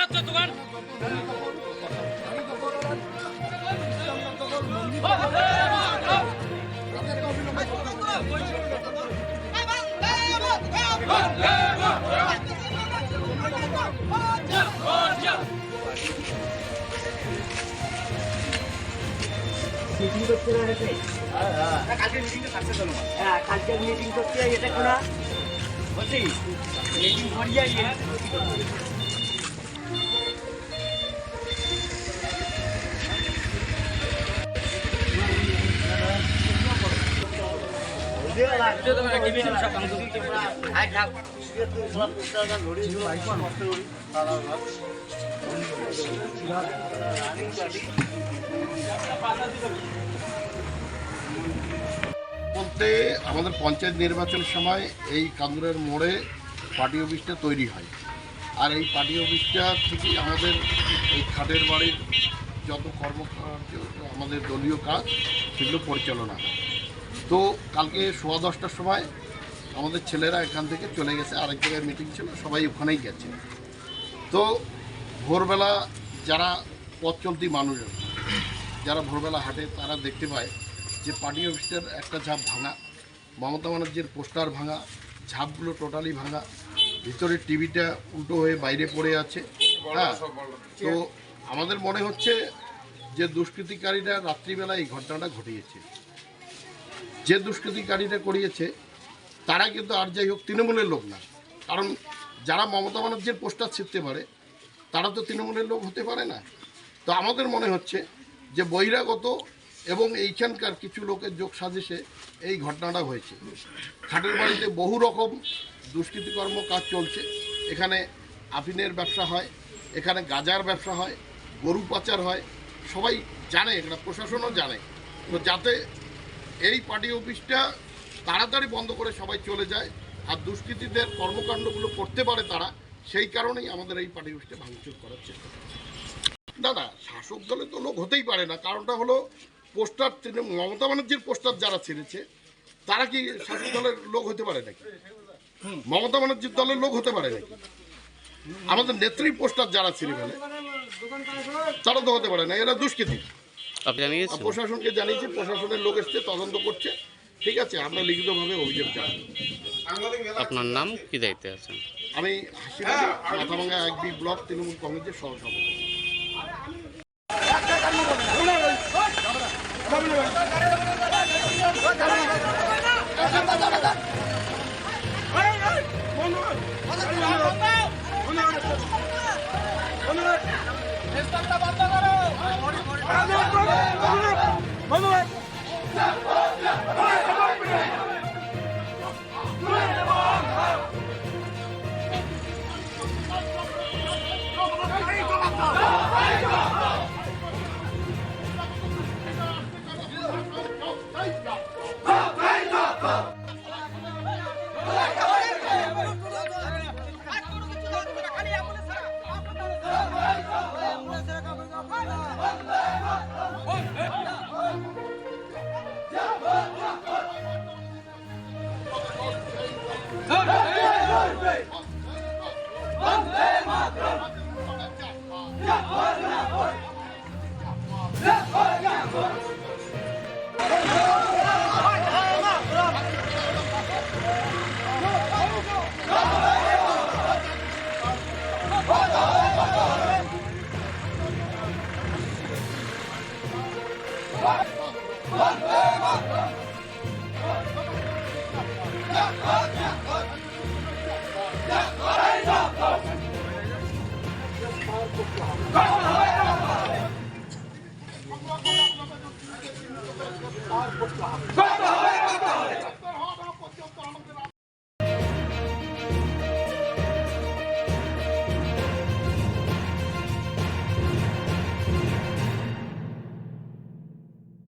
বানাচ্ছে দোকান কালকে মিটিং করতে এটা কোনা বলছি মিটিং করিয়া বলতে আমাদের পঞ্চায়েত নির্বাচনের সময় এই কান্দুরের মোড়ে পার্টি অফিসটা তৈরি হয়। আর এই পার্টি অফিসটা থেকেই আমাদের এই খাটের বাড়ির যত কর্মকার্য, আমাদের দলীয় কাজ, সেগুলো পরিচালনা হয়। তো কালকে সোয়া দশটার সময় আমাদের ছেলেরা এখান থেকে চলে গেছে। আরেক জায়গায় মিটিং ছিল, সবাই ওখানেই গেছে। তো ভোরবেলা যারা পথ চলতি মানুষজন, যারা ভোরবেলা হাঁটে, তারা দেখতে পায় যে পার্টি অফিসের একটা ঝাঁপ ভাঙা, মমতা ব্যানার্জির পোস্টার ভাঙা, ঝাঁপগুলো টোটালি ভাঙা ভিতরে টিভিটা উল্টো হয়ে বাইরে পড়ে আছে। হ্যাঁ তো আমাদের মনে হচ্ছে যে দুষ্কৃতিকারীরা রাত্রিবেলা এই ঘটনাটা ঘটিয়েছে। যে দুষ্কৃতিকারীরা করিয়েছে, তারা কিন্তু আর যাই হোক তৃণমূলের লোক না। কারণ যারা মমতা ব্যানার্জির পোস্টার ছিঁড়তে পারে, তারা তো তৃণমূলের লোক হতে পারে না। তো আমাদের মনে হচ্ছে যে বহিরাগত এবং এইখানকার কিছু লোকের যোগ সাজেশে এই ঘটনাটা হয়েছে। খাটের বাড়িতে বহু রকম দুষ্কৃতিকর্ম কাজ চলছে। এখানে আফিনের ব্যবসা হয়, এখানে গাজার ব্যবসা হয়, গরু পাচার হয়। সবাই জানে, এখানে প্রশাসনও জানে। তো যাতে এই পার্টি অফিসটা তাড়াতাড়ি বন্ধ করে সবাই চলে যায়, আর দুষ্কৃতীদের কর্মকাণ্ডগুলো করতে পারে তারা, সেই কারণেই আমাদের এই পার্টি অফিসটা ভাঙচুর করার চেষ্টা না শাসক দলে তো লোক হতেই পারে না, কারণটা হলো পোস্টার মমতা ব্যানার্জির পোস্টার যারা ছেড়েছে, তারা কি শাসক দলের লোক হতে পারে নাকি? মমতা ব্যানার্জির দলের লোক হতে পারে নাকি? আমাদের নেত্রী পোস্টার যারা ছিঁড়ে ফেলে, তারা তো হতে পারে না, এরা দুষ্কৃতী। আপনি জানিয়েছেন প্রশাসনকে জানিয়েছি প্রশাসনের লোক এসছে তদন্ত করছে ঠিক আছে আমরা লিখিতভাবে অভিযোগ জানাই আপনার নাম কি দায়িত্বে আছেন আমি মাথাভাঙ্গা এক বি ব্লক তৃণমূল কংগ্রেসের সহসভাপতি ধন্যবাদ। One, one, one, one. और कुछ कहा